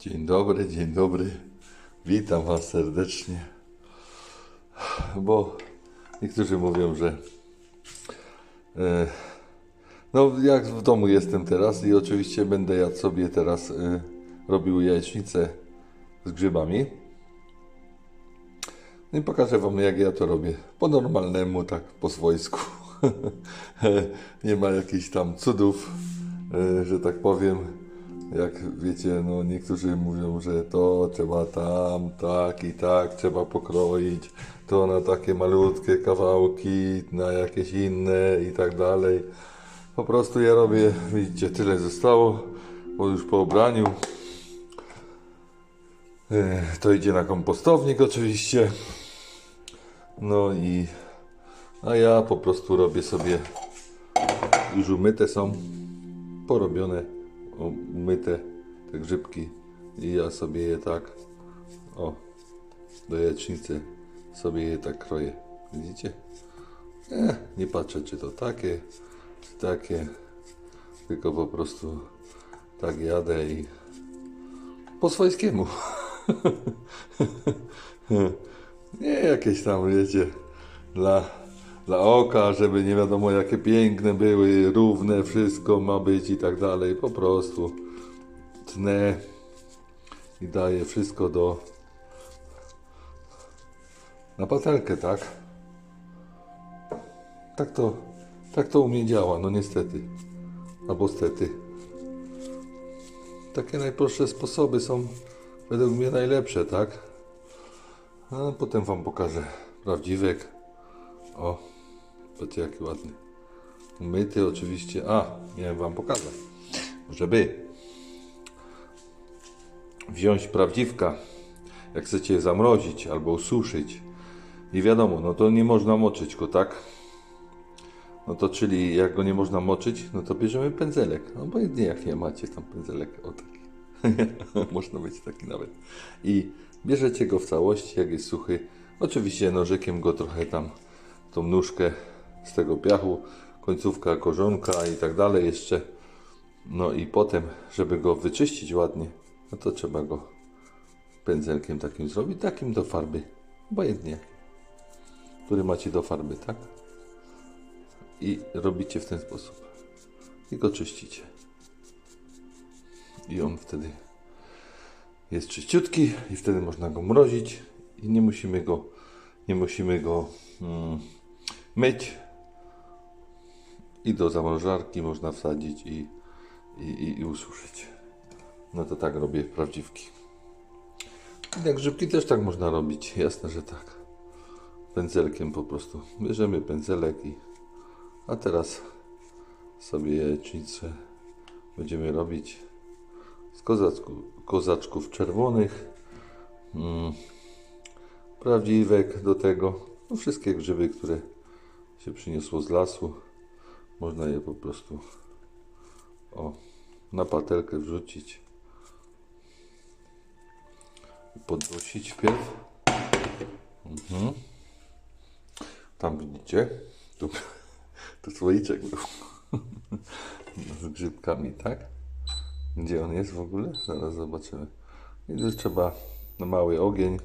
Dzień dobry, dzień dobry. Witam Was serdecznie. Bo niektórzy mówią, że e, no jak w domu jestem teraz i oczywiście będę jadł sobie teraz e, robił jajecznicę z grzybami. No i pokażę Wam jak ja to robię. Po normalnemu, tak po swojsku. Nie ma jakichś tam cudów, e, że tak powiem. Jak wiecie, no niektórzy mówią, że to trzeba tam, tak i tak, trzeba pokroić, to na takie malutkie kawałki, na jakieś inne i tak dalej. Po prostu ja robię, widzicie, tyle zostało, bo już po obraniu. E, To idzie na kompostownik oczywiście. No i a ja po prostu robię sobie już umyte są, porobione, umyte te grzybki i ja sobie je tak o do jajecznicy sobie je tak kroję. Widzicie? Nie, nie patrzę czy to takie, czy takie, tylko po prostu tak jadę i po swojskiemu. Nie jakieś tam, wiecie, dla, dla oka, żeby nie wiadomo jakie piękne były, równe, wszystko ma być i tak dalej. Po prostu tnę i daję wszystko do na patelkę, tak? Tak to, tak to u mnie działa, no niestety. Albo stety. Takie najprostsze sposoby są według mnie najlepsze, tak? A potem wam pokażę prawdziwek. O, patrzcie jaki ładny. Umyty oczywiście. A, miałem wam pokazać. Żeby wziąć prawdziwka, jak chcecie je zamrozić albo ususzyć. I wiadomo, no to nie można moczyć go, tak? No to czyli jak go nie można moczyć, no to bierzemy pędzelek. No Obojętnie jak nie macie tam pędzelek, o taki. można być taki nawet. I bierzecie go w całości, jak jest suchy. Oczywiście nożykiem go trochę tam, tą nóżkę z tego piachu, końcówka korzonka i tak dalej jeszcze. No i potem, żeby go wyczyścić ładnie, no to trzeba go pędzelkiem takim zrobić, takim do farby. Obojętnie, który macie do farby, tak? I robicie w ten sposób. I go czyścicie. I on wtedy jest czyściutki i wtedy można go mrozić i nie musimy go, nie musimy go mm, myć. I do zamrażarki można wsadzić i, i, i, i ususzyć. No to tak robię prawdziwki. I tak grzybki też tak można robić, jasne, że tak. Pędzelkiem po prostu. Bierzemy pędzelek i a teraz sobie jajecznicę będziemy robić z kozaczku, kozaczków czerwonych, mm, prawdziwek do tego, no wszystkie grzyby, które się przyniosło z lasu, można je po prostu o, na patelkę wrzucić, podnosić wpierw. Mhm. Tam widzicie, tu, tu słoiczek był z grzybkami, tak? Gdzie on jest w ogóle? Zaraz zobaczymy. I tu trzeba na mały ogień.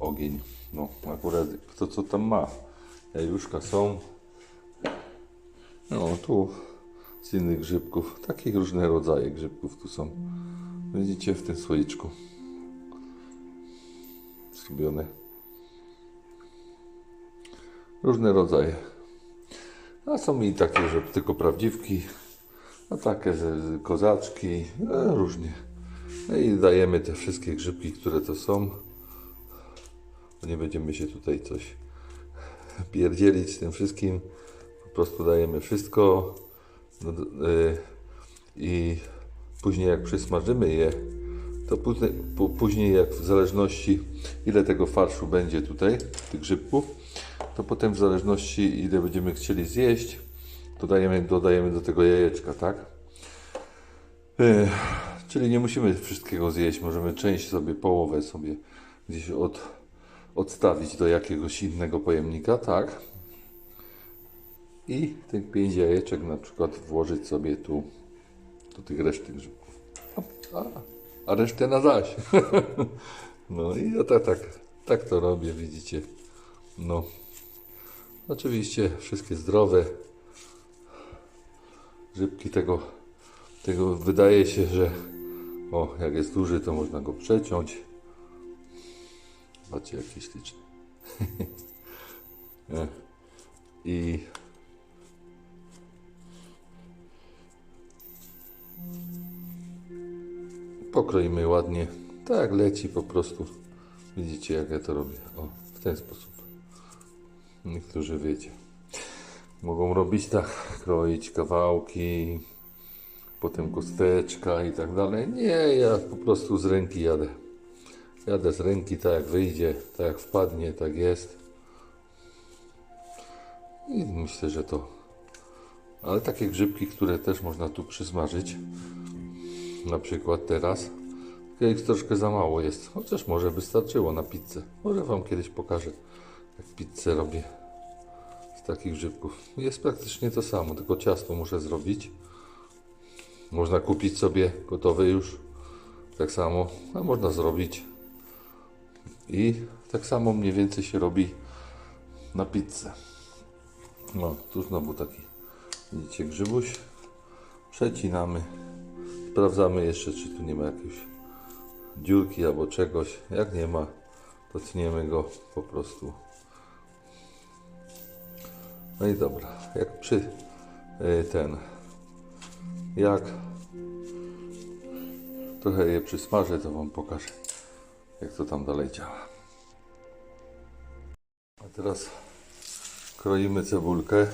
Ogień. No, akurat kto co tam ma. Jajuszka są. No, tu z innych grzybków. Takich różne rodzaje grzybków tu są. Widzicie w tym słoiczku. Zrobione. Różne rodzaje. A są i takie, że tylko prawdziwki, a takie że kozaczki, e, różnie. No i dajemy te wszystkie grzybki, które to są. Nie będziemy się tutaj coś pierdzielić z tym wszystkim. Po prostu dajemy wszystko. No, y, I później jak przysmażymy je, to później, jak w zależności ile tego farszu będzie tutaj, tych grzybków, to potem w zależności ile będziemy chcieli zjeść, dodajemy, dodajemy do tego jajeczka, tak? Ech, czyli nie musimy wszystkiego zjeść, możemy część sobie, połowę sobie gdzieś od, odstawić do jakiegoś innego pojemnika, tak? I tych pięć jajeczek na przykład włożyć sobie tu do tych reszty grzybków. A, a, resztę na zaś. no i ja tak, tak, tak to robię, widzicie. No. Oczywiście wszystkie zdrowe. Grzybki tego, tego wydaje się, że o, jak jest duży, to można go przeciąć. Zobaczcie, jaki śliczny. Nie. I pokroimy ładnie. Tak leci po prostu. Widzicie, jak ja to robię. O, w ten sposób. Niektórzy wiecie. Mogą robić tak, kroić kawałki, potem kosteczka i tak dalej. Nie, ja po prostu z ręki jadę. Jadę z ręki, tak jak wyjdzie, tak jak wpadnie, tak jest. I myślę, że to. Ale takie grzybki, które też można tu przysmażyć. Na przykład teraz. Tylko ich troszkę za mało jest. Chociaż może wystarczyło na pizzę. Może Wam kiedyś pokażę, jak pizzę robię z takich grzybków. Jest praktycznie to samo, tylko ciasto muszę zrobić. Można kupić sobie gotowe już. Tak samo, a można zrobić. I tak samo mniej więcej się robi na pizzę. No, tu znowu taki, widzicie, grzybuś. Przecinamy. Sprawdzamy jeszcze, czy tu nie ma jakiejś dziurki albo czegoś. Jak nie ma, to tniemy go po prostu. No i dobra, jak przy y, ten, jak trochę je przysmażę, to Wam pokażę, jak to tam dalej działa. A teraz kroimy cebulkę.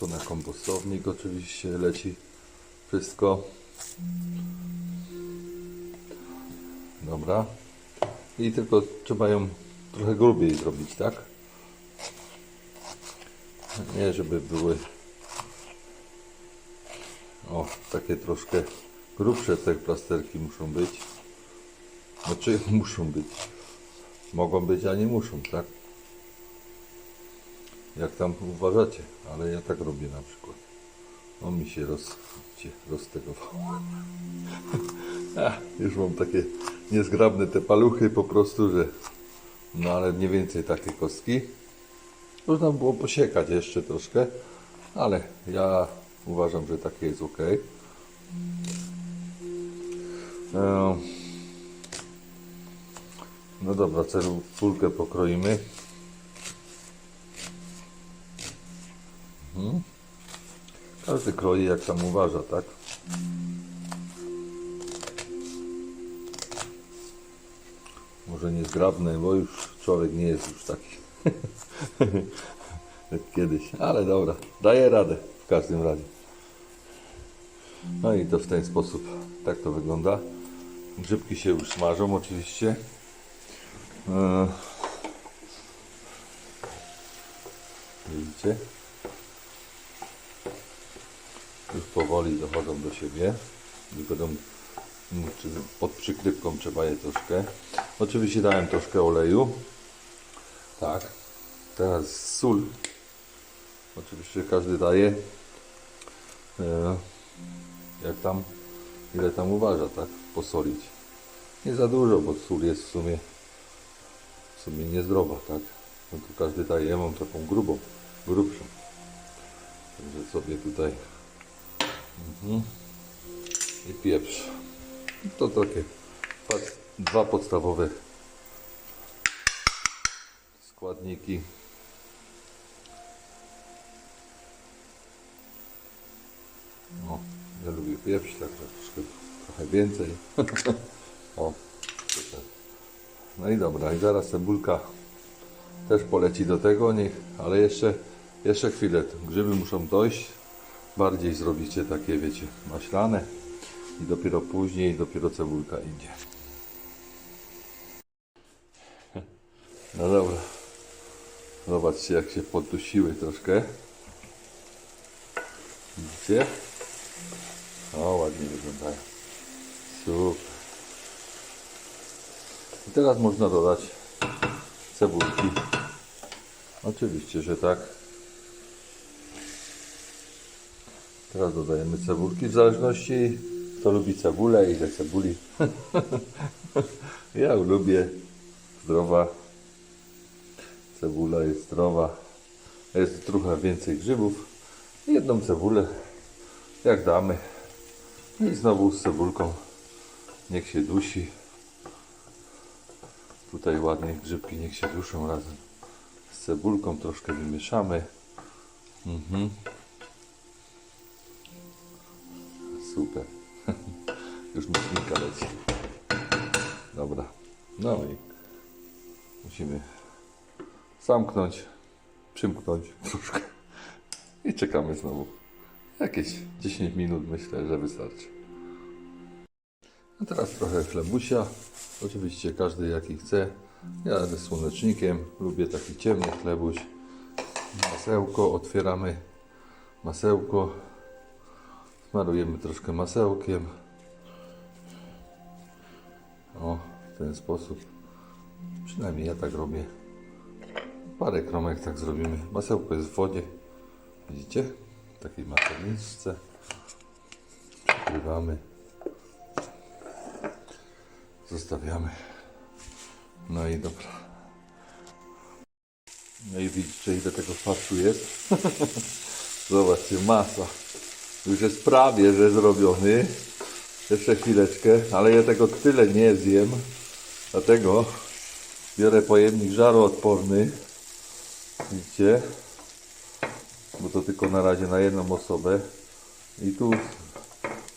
To na kompostownik oczywiście leci wszystko. Dobra. I tylko trzeba ją trochę grubiej zrobić, tak? Nie, żeby były o, takie troszkę grubsze te plasterki muszą być. Znaczy muszą być. Mogą być, a nie muszą, tak? Jak tam uważacie, ale ja tak robię na przykład. On mi się roz, gdzie, roztegował. Ach, już mam takie niezgrabne te paluchy po prostu, że no ale mniej więcej takie kostki. Można było posiekać jeszcze troszkę, ale ja uważam, że takie jest ok. No dobra, cebulkę pokroimy. Mhm. Każdy kroi jak tam uważa, tak? Może niezgrabne, bo już człowiek nie jest już taki jak kiedyś. Ale dobra, daje radę w każdym razie. No i to w ten sposób, tak to wygląda. Grzybki się już smażą oczywiście. E, Widzicie? Już powoli dochodzą do siebie. Mm, czy pod przykrywką trzeba je troszkę. Oczywiście dałem troszkę oleju. Tak. Teraz sól. Oczywiście każdy daje. E, jak tam, ile tam uważa, tak? Posolić. Nie za dużo, bo sól jest w sumie w sumie niezdrowa, tak? No każdy daje, ja mam taką grubą, grubszą. Także sobie tutaj mhm. i pieprz. To takie dwa, podstawowe składniki. No, ja lubię pieprz, także troszkę, trochę więcej. o. No i dobra, i zaraz cebulka też poleci do tego, niech, ale jeszcze, jeszcze chwilę. Grzyby muszą dojść. Bardziej zrobicie takie, wiecie, maślane. I dopiero później, dopiero cebulka idzie. No dobra. Zobaczcie, jak się poddusiły troszkę. Widzicie? O, ładnie wyglądają. Super. I teraz można dodać cebulki. Oczywiście, że tak. Teraz dodajemy cebulki w zależności kto lubi cebulę, ile cebuli. ja lubię. Zdrowa. Cebula jest zdrowa. Jest trochę więcej grzybów. Jedną cebulę, jak damy. I znowu z cebulką. Niech się dusi. Tutaj ładnie grzybki niech się duszą razem z cebulką. Troszkę wymieszamy. Mhm. Super. Już ślinka leci. Dobra. No i musimy zamknąć, przymknąć troszkę i czekamy znowu. Jakieś 10 minut myślę, że wystarczy. A teraz trochę chlebusia. Oczywiście każdy jaki chce. Ja ze słonecznikiem lubię taki ciemny chlebuś. Masełko otwieramy. Masełko. Smarujemy troszkę masełkiem. O, w ten sposób. Przynajmniej ja tak robię. Parę kromek tak zrobimy. Masełko jest w wodzie. Widzicie? W takiej materniczce. Przykrywamy. Zostawiamy. No i dobra. No i widzicie ile tego farszu jest? Zobaczcie, masa. Już jest prawie, że zrobiony. Jeszcze chwileczkę, ale ja tego tyle nie zjem. Dlatego biorę pojemnik żaroodporny. Widzicie? Bo to tylko na razie na jedną osobę. I tu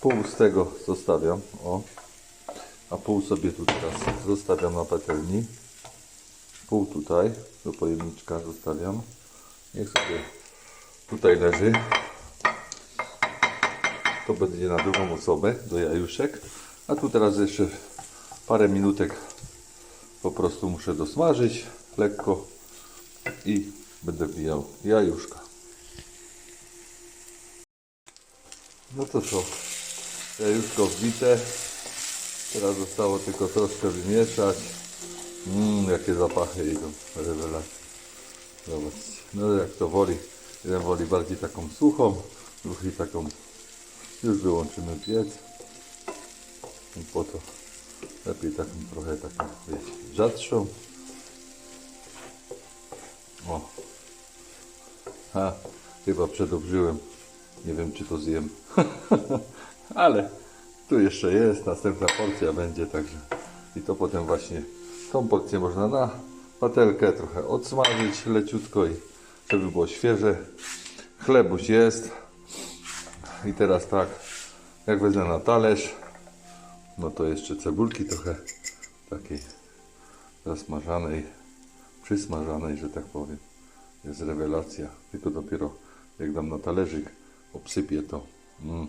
pół z tego zostawiam. O. A pół sobie tu teraz zostawiam na patelni. Pół tutaj do pojemniczka zostawiam. Niech sobie tutaj leży. To będzie na drugą osobę do jajuszek. A tu teraz jeszcze parę minutek po prostu muszę dosmażyć lekko i będę wbijał jajuszka. No to co? Jajuszko wbite. Teraz zostało tylko troszkę wymieszać. Mmm, jakie zapachy idą. Rewelacja. Zobaczcie. No jak to woli. Jeden woli bardziej taką suchą, drugi taką już wyłączymy piec. I po to lepiej taką trochę taką wiecie, rzadszą. O. Ha, chyba przedobrzyłem. Nie wiem czy to zjem. Ale tu jeszcze jest, następna porcja będzie, także i to potem właśnie tą porcję można na patelkę trochę odsmażyć leciutko i żeby było świeże. Chlebuś jest. I teraz tak, jak wezmę na talerz, no to jeszcze cebulki trochę takiej zasmażanej, przysmażanej, że tak powiem. Jest rewelacja. Tylko dopiero jak dam na talerzyk, obsypię to. Mm,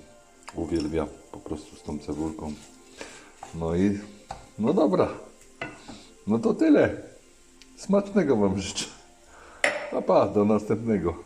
uwielbiam po prostu z tą cebulką. No i no dobra. No to tyle. Smacznego Wam życzę. Pa, pa, do następnego.